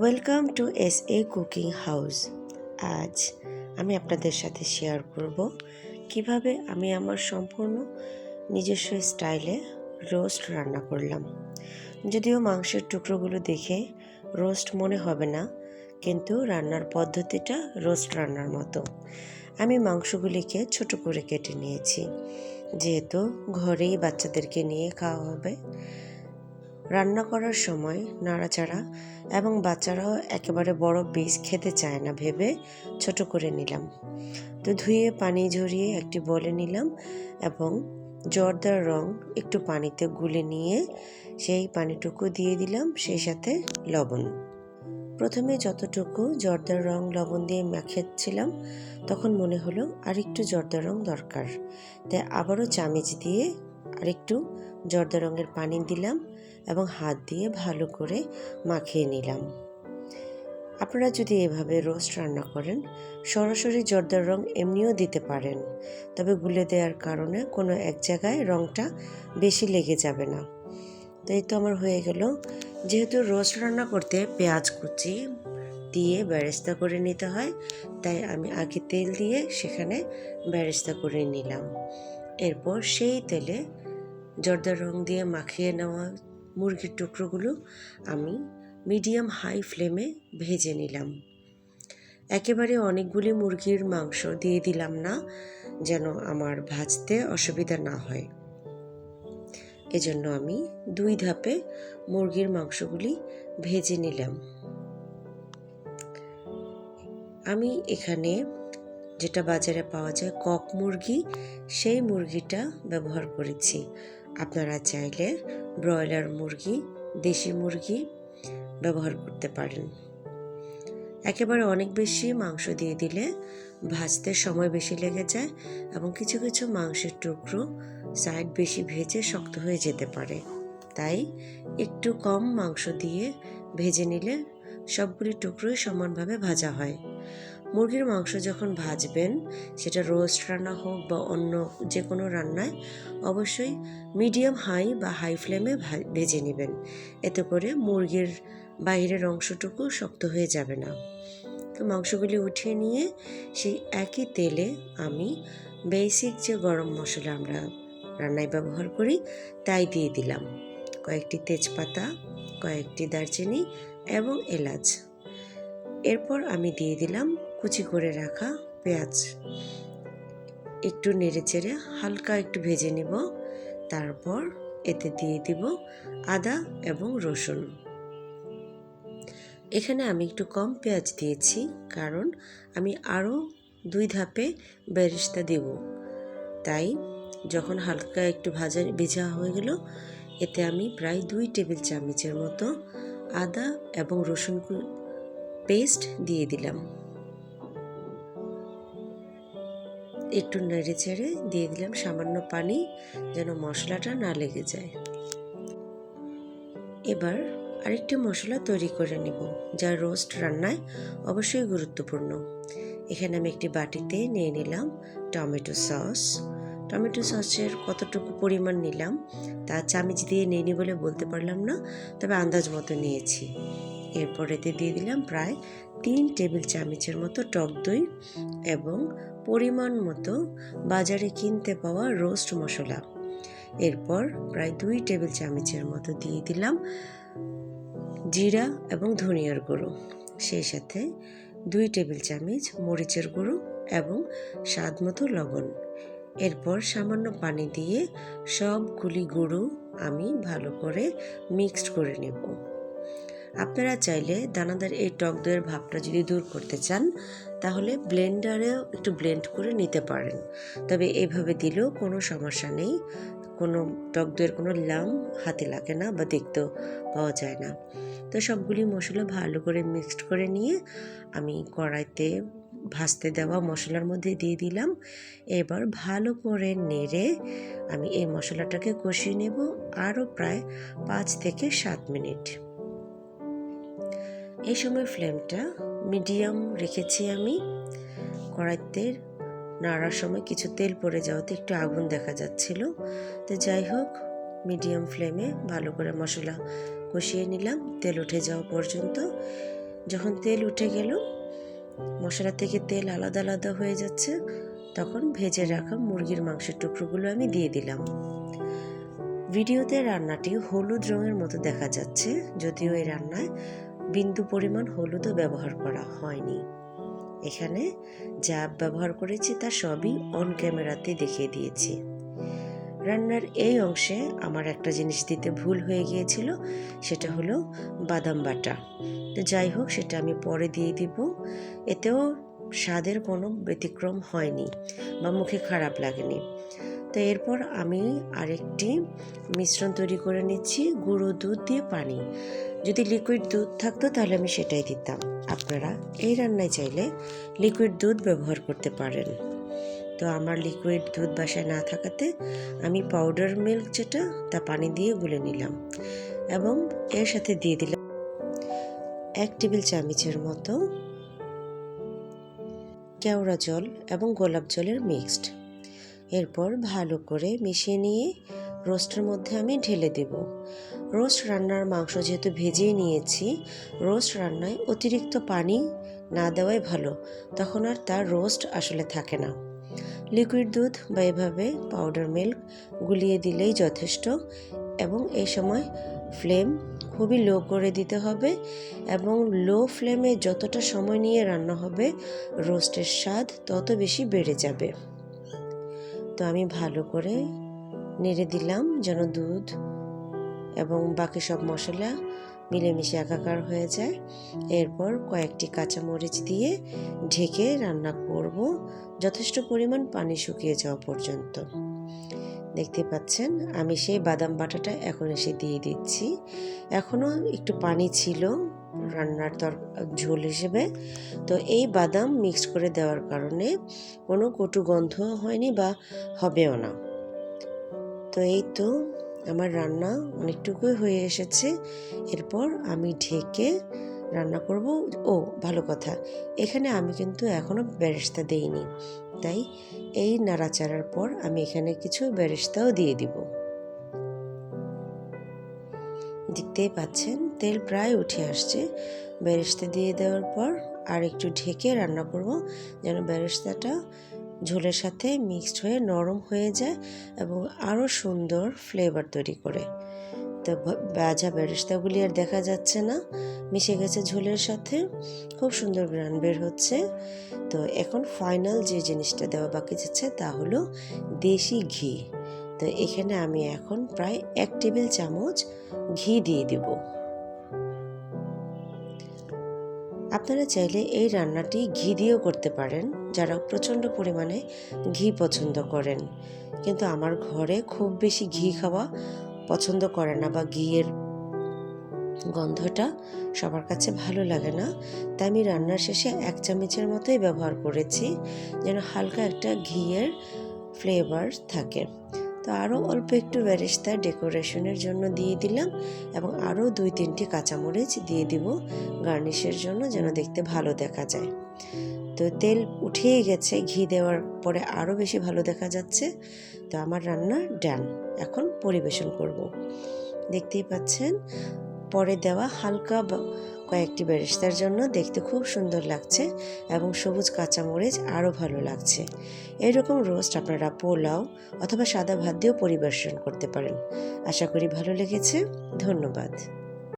Welcome to S A cooking house আজ আমি আপনাদের সাথে শেয়ার করব কীভাবে আমি আমার সম্পূর্ণ নিজস্ব স্টাইলে রোস্ট রান্না করলাম। যদিও মাংসের টুকরোগুলো দেখে রোস্ট মনে হবে না, কিন্তু রান্নার পদ্ধতিটা রোস্ট রান্নার মতো। আমি মাংসগুলিকে ছোট করে কেটে নিয়েছি। যেহেতু ঘরেই বাচ্চাদেরকে নিয়ে খাওয়া হবে রান্না করার সময় নাড়াচাড়া এবং বাচ্চারাও একেবারে বড় বীজ খেতে চায় না ভেবে ছোট করে নিলাম। তো ধুয়ে পানি ঝরিয়ে একটি বলে নিলাম এবং জর্দার রং একটু পানিতে গুলে নিয়ে সেই পানিটুকু দিয়ে দিলাম, সেই সাথে লবণ। প্রথমে যতটুকু জর্দার রং লবণ দিয়ে মাখাচ্ছিলাম তখন মনে হলো আরেকটু জর্দার রং দরকার। তাই আবারও চামিচ দিয়ে আরেকটু জর্দা রঙের পানি দিলাম এবং হাত দিয়ে ভালো করে মাখিয়ে নিলাম। আপনারা যদি এভাবে রোস্ট রান্না করেন, সরাসরি জর্দার রং এমনিও দিতে পারেন, তবে গুলে দেওয়ার কারণে কোনো এক জায়গায় রংটা বেশি লেগে যাবে না। তো এই তো আমার হয়ে গেল। যেহেতু রোস্ট রান্না করতে পেঁয়াজ কুচি দিয়ে ব্যারেস্তা করে নিতে হয়, তাই আমি আগে তেল দিয়ে সেখানে ব্যারেস্তা করে নিলাম। এরপর সেই তেলে জর্দার রং দিয়ে মাখিয়ে নেওয়া মুরগির টুকরোগুলো আমি মিডিয়াম হাই ফ্লেমে ভেজে নিলাম। একেবারে অনেকগুলি মুরগির মাংস দিয়ে দিলাম না, যেন আমার ভাজতে অসুবিধা না হয়। এজন্য আমি দুই ধাপে মুরগির মাংসগুলি ভেজে নিলাম। আমি এখানে যেটা বাজারে পাওয়া যায় কক মুরগি, সেই মুরগিটা ব্যবহার করেছি। আপনারা চাইলে ব্রয়লার মুরগি, দেশি মুরগি ব্যবহার করতে পারেন। একেবারে অনেক বেশি মাংস দিয়ে দিলে ভাজতে সময় বেশি লেগে যায় এবং কিছু কিছু মাংসের টুকরো সাইড বেশি ভেজে শক্ত হয়ে যেতে পারে। তাই একটু কম মাংস দিয়ে ভেজে নিলে সবগুলি টুকরোই সমানভাবে ভাজা হয়। মুরগির মাংস যখন ভাজবেন, সেটা রোস্ট রান্না হোক বা অন্য যে কোনো রান্নায়, অবশ্যই মিডিয়াম হাই বা হাই ফ্লেমে ভেজে নেবেন। এতে করে মুরগির বাইরের অংশটুকু শক্ত হয়ে যাবে না। তো মাংসগুলি উঠিয়ে নিয়ে সেই একই তেলে আমি বেসিক যে গরম মশলা আমরা রান্নায় ব্যবহার করি, তাই দিয়ে দিলাম। কয়েকটি তেজপাতা, কয়েকটি দারচিনি এবং এলাচ। এরপর আমি দিয়ে দিলাম কুচি করে রাখা পেঁয়াজ। একটু নেড়ে চেড়ে হালকা একটু ভেজে নিব। তারপর এতে দিয়ে দিব আদা এবং রসুন। এখানে আমি একটু কম পেঁয়াজ দিয়েছি, কারণ আমি আরও দুই ধাপে বেরিস্তা দেব। তাই যখন হালকা একটু ভাজা ভেজা হয়ে গেল, এতে আমি প্রায় দুই টেবিল চামচের মতো আদা এবং রসুন পেস্ট দিয়ে দিলাম। একটু নেড়ে চেড়ে দিয়ে দিলাম সামান্য পানি যেন মশলাটা না লেগে যায়। এবার আরেকটি মশলা তৈরি করে নেব, যা রোস্ট রান্নায় অবশ্যই গুরুত্বপূর্ণ। এখানে আমি একটি বাটিতে নিয়ে নিলাম টমেটো সস। টমেটো সসের কতটুকু পরিমাণ নিলাম, তা চামিচ দিয়ে নিয়ে বলে বলতে পারলাম না, তবে আন্দাজ মতো নিয়েছি। এরপর এতে দিয়ে দিলাম প্রায় তিন টেবিল চামচের মতো টক দই এবং পরিমাণ মতো বাজারে কিনতে পাওয়া রোস্ট মশলা। এরপর প্রায় দুই টেবিল চামচের মতো দিয়ে দিলাম জিরা এবং ধনিয়ার গুঁড়ো। সেই সাথে দুই টেবিল চামচ মরিচের গুঁড়ো এবং স্বাদ মতো লবণ। এরপর সামান্য পানি দিয়ে সবগুলি গুঁড়ো আমি ভালো করে মিক্সড করে নেব। আপনারা চাইলে দানাদার এই টক দইয়ের ভাবটা যদি দূর করতে চান, তাহলে ব্লেন্ডারেও একটু ব্লেন্ড করে নিতে পারেন। তবে এইভাবে দিলেও কোনো সমস্যা নেই। কোনো টক দইয়ের কোনো লাম হাতে লাগে না বা দেখতেও পাওয়া যায় না। তো সবগুলি মশলা ভালো করে মিক্সড করে নিয়ে আমি কড়াইতে ভাজতে দেওয়া মশলার মধ্যে দিয়ে দিলাম। এবার ভালো করে নেড়ে আমি এই মশলাটাকে কষিয়ে নেব আরও প্রায় পাঁচ থেকে সাত মিনিট। এই সময় ফ্লেমটা মিডিয়াম রেখেছি আমি। কড়াইতে নাড়ার সময় কিছু তেল পড়ে যাওয়াতে একটু আগুন দেখা যাচ্ছিল। তো যাই হোক, মিডিয়াম ফ্লেমে ভালো করে মশলা কষিয়ে নিলাম। তেল উঠে যাওয়া পর্যন্ত। যখন তেল উঠে গেল, মশলা থেকে তেল আলাদা আলাদা হয়ে যাচ্ছে। তখন ভেজে রাখা মুরগির মাংসের টুকরোগুলো আমি দিয়ে দিলাম। ভিডিওতে রান্নাটি হলুদ রঙের মতো দেখা যাচ্ছে, যদিও এই রান্নায় বিন্দু পরিমাণ হলুদও ব্যবহার করা হয়নি। এখানে যা ব্যবহার করেছি তা সবই অন ক্যামেরাতে দেখিয়ে দিয়েছি। রান্নার এই অংশে আমার একটা জিনিস দিতে ভুল হয়ে গিয়েছিল, সেটা হলো বাদাম বাটা। তো যাই হোক, সেটা আমি পরে দিয়ে দিব। এতেও স্বাদের কোনো ব্যতিক্রম হয়নি বা মুখে খারাপ লাগেনি। তো এরপর আমি আরেকটি মিশ্রণ তৈরি করে নিচ্ছি, গুঁড়ো দুধ দিয়ে পানি। যদি লিকুইড দুধ থাকতো তাহলে আমি সেটাই দিতাম। আপনারা এই রান্নায় চাইলে লিকুইড দুধ ব্যবহার করতে পারেন। তো আমার লিকুইড দুধ বাসায় না থাকাতে আমি পাউডার মিল্ক যেটা, তা পানি দিয়ে গুলে নিলাম এবং এর সাথে দিয়ে দিলাম এক টেবিল চামচের মতো কেওড়া জল এবং গোলাপ জলের মিক্সড এরপর ভালো করে মিশিয়ে নিয়ে রোস্টের মধ্যে আমি ঢেলে দেব। রোস্ট রান্নার মাংস যেহেতু ভেজেই নিয়েছি, রোস্ট রান্নায় অতিরিক্ত পানি না দেওয়াই ভালো, তখন আর তার রোস্ট আসলে থাকে না। লিকুইড দুধ বা এভাবে পাউডার মিল্ক গুলিয়ে দিলেই যথেষ্ট এবং এই সময় ফ্লেম খুবই লো করে দিতে হবে এবং লো ফ্লেমে যতটা সময় নিয়ে রান্না হবে, রোস্টের স্বাদ তত বেশি বেড়ে যাবে। তো আমি ভালো করে নেড়ে দিলাম যেন দুধ এবং বাকি সব মশলা মিলেমিশে একাকার হয়ে যায়। এরপর কয়েকটি কাঁচামরিচ দিয়ে ঢেকে রান্না করব, যথেষ্ট পরিমাণ পানি শুকিয়ে যাওয়া পর্যন্ত। দেখতে পাচ্ছেন, আমি সেই বাদাম বাটাটা এখন এসে দিয়ে দিচ্ছি। এখনও একটু পানি ছিল রান্নার তর, ঝোল হিসেবে। তো এই বাদাম মিক্স করে দেওয়ার কারণে কোনো কটু গন্ধ হয়নি বা হবেও না। তো এই তো আমার রান্না অনেকটুকুই হয়ে এসেছে। এরপর আমি ঢেকে রান্না করব। ও, ভালো কথা। এখানে আমি কিন্তু এখনও বেরেস্তা দেইনি। তাই এই নাড়াচাড়ার পর আমি এখানে কিছু বেরেস্তাও দিয়ে দিব। দেখতেই পাচ্ছেন তেল প্রায় উঠে আসছে। বেরেস্তা দিয়ে দেওয়ার পর আর একটু ঢেকে রান্না করব, যেন বেরেস্তাটা ঝোলের সাথে মিক্সড হয়ে নরম হয়ে যায় এবং আরও সুন্দর ফ্লেভার তৈরি করে। তো ভাজা বেরেস্তাগুলি আর দেখা যাচ্ছে না, মিশে গেছে ঝোলের সাথে। খুব সুন্দর গ্রান বের হচ্ছে। তো এখন ফাইনাল যে জিনিসটা দেওয়া বাকি যাচ্ছে তা হলো দেশি ঘি। তো এখানে আমি এখন প্রায় এক টেবিল চামচ ঘি দিয়ে দিব। আপনারা চাইলে এই রান্নাটি ঘি দিয়েও করতে পারেন, যারা প্রচণ্ড পরিমাণে ঘি পছন্দ করেন। কিন্তু আমার ঘরে খুব বেশি ঘি খাওয়া পছন্দ করে না বা ঘিয়ের গন্ধটা সবার কাছে ভালো লাগে না। তাই আমি রান্নার শেষে এক চামচের মতোই ব্যবহার করেছি, যেন হালকা একটা ঘিয়ের ফ্লেভার থাকে। তো আরও অল্প একটু বেরেস্তা ডেকোরেশনের জন্য দিয়ে দিলাম এবং আরও দুই তিনটি কাঁচামরিচ দিয়ে দিব গার্নিশের জন্য যেন দেখতে ভালো দেখা যায়। তো তেল উঠেই গেছে, ঘি দেওয়ার পরে আরও বেশি ভালো দেখা যাচ্ছে। তো আমার রান্না ডান, এখন পরিবেশন করব। দেখতেই পাচ্ছেন পরে দেওয়া হালকা কয়েকটি বেরেস্তার জন্য দেখতে খুব সুন্দর লাগছে এবং সবুজ কাঁচামরিচ আরও ভালো লাগছে। এরকম রোস্ট আপনারা পোলাও অথবা সাদা ভাত দিয়েও পরিবেশন করতে পারেন। আশা করি ভালো লেগেছে। ধন্যবাদ।